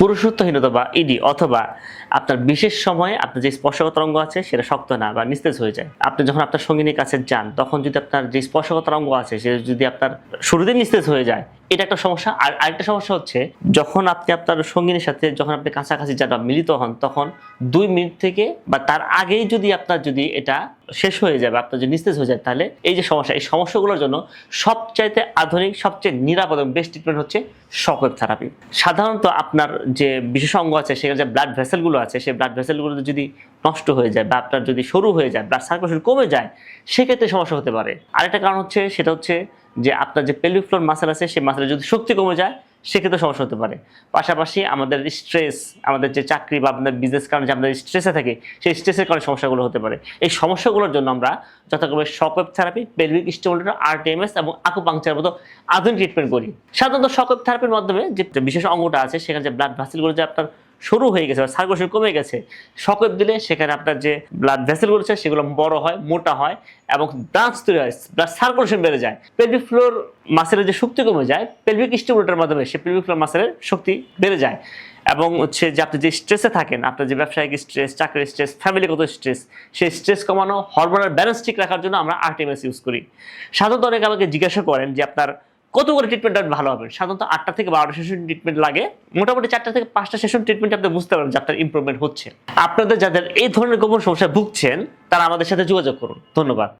পুরুষত্বহীনতা বা ইডি অথবা আপনার বিশেষ সময়ে আপনার যে স্পর্শগত অঙ্গ আছে সেটা শক্ত না বা নিস্তেজ হয়ে যায়। আপনি যখন আপনার সঙ্গিনীর কাছে যান, তখন যদি আপনার যে স্পর্শগত অঙ্গ আছে সেটা যদি আপনার শুরুতেই নিস্তেজ হয়ে যায় এটা একটা সমস্যা। আর আরেকটা সমস্যা হচ্ছে, যখন আপনি আপনার সঙ্গিনীর সাথে যখন আপনি কাছাকাছি বা মিলিত হন, তখন দুই মিনিট থেকে বা তার আগেই যদি আপনার যদি এটা শেষ হয়ে যায় বা আপনার যদি নিস্তেজ হয়ে যায়, তাহলে এই যে সমস্যা, এই সমস্যাগুলোর জন্য সবচাইতে আধুনিক, সবচেয়ে নিরাপদ এবং বেস্ট ট্রিটমেন্ট হচ্ছে শকওয়েভ থেরাপি সাধারণত আপনার যে বিশেষ অঙ্গ আছে, সেখানে যে ব্লাড ভেসেলগুলো আছে, সেই ব্লাড ভেসেলগুলো যদি নষ্ট হয়ে যায় বা আপনার যদি সরু হয়ে যায় ব্লাড সার্কুলেশন কমে যায়, সেক্ষেত্রে সমস্যা হতে পারে। আরেকটা কারণ হচ্ছে, সেটা হচ্ছে যে আপনার যে পেলভিক ফ্লোর মাসেল আছে, সেই মাসেলের যদি শক্তি কমে যায়, সেক্ষেত্রে সমস্যা হতে পারে। পাশাপাশি আমাদের স্ট্রেস আমাদের যে চাকরি বা আপনাদের বিজনেস কারণে যে আমাদের স্ট্রেসে থাকে, সেই স্ট্রেসের কারণে সমস্যাগুলো হতে পারে। এই সমস্যাগুলোর জন্য আমরা যথাক্রমে shockwave therapy pelvic stimulator rTMS এবং আকুপাংচার মতো আধুনিক ট্রিটমেন্ট করি। সাধারণত শকওয়েভ থেরাপির মাধ্যমে যে বিশেষ অঙ্গটা আছে, সেখানে যে ব্লাড ভ্যাসেলগুলো যে আপনার শুরু হয়ে গেছে সার্কুলেশন কমে গেছে। শকওয়েভ দিলে সেখানে আপনার যে ব্লাড ভেসেলগুলো আছে, সেগুলো বড় হয়, মোটা হয় এবং ব্রাঞ্চ তৈরি হয় ব্লাড সার্কুলেশন বেড়ে যায়। পেলভিক ফ্লোর মাসেলের যে শক্তি কমে যায় পেলভিক স্টিমুলেটর মাধ্যমে সে পেলভিক ফ্লোর মাসেলের শক্তি বেড়ে যায়। এবং হচ্ছে যে আপনি যে স্ট্রেসে থাকেন, আপনার যে ব্যবসায়িক স্ট্রেস চাকরির স্ট্রেস ফ্যামিলিগত স্ট্রেস সেই স্ট্রেস কমানো হরমোনাল ব্যালেন্স ঠিক রাখার জন্য আমরা আরটিএমএস ইউজ করি। সাধারণত অনেকে আমাকে জিজ্ঞাসা করেন যে আপনার কত করে ট্রিটমেন্ট ভালো হবেন সাধারণত আটটা থেকে বারোটা সেশন ট্রিটমেন্ট লাগে। মোটামুটি চারটা থেকে পাঁচটা সেশন ট্রিটমেন্ট আপনি বুঝতে পারবেন যে আপনার ইমপ্রুভমেন্ট হচ্ছে। আপনাদের যাদের এই ধরনের গোপন সমস্যায় ভুগছেন, তারা আমাদের সাথে যোগাযোগ করুন। ধন্যবাদ।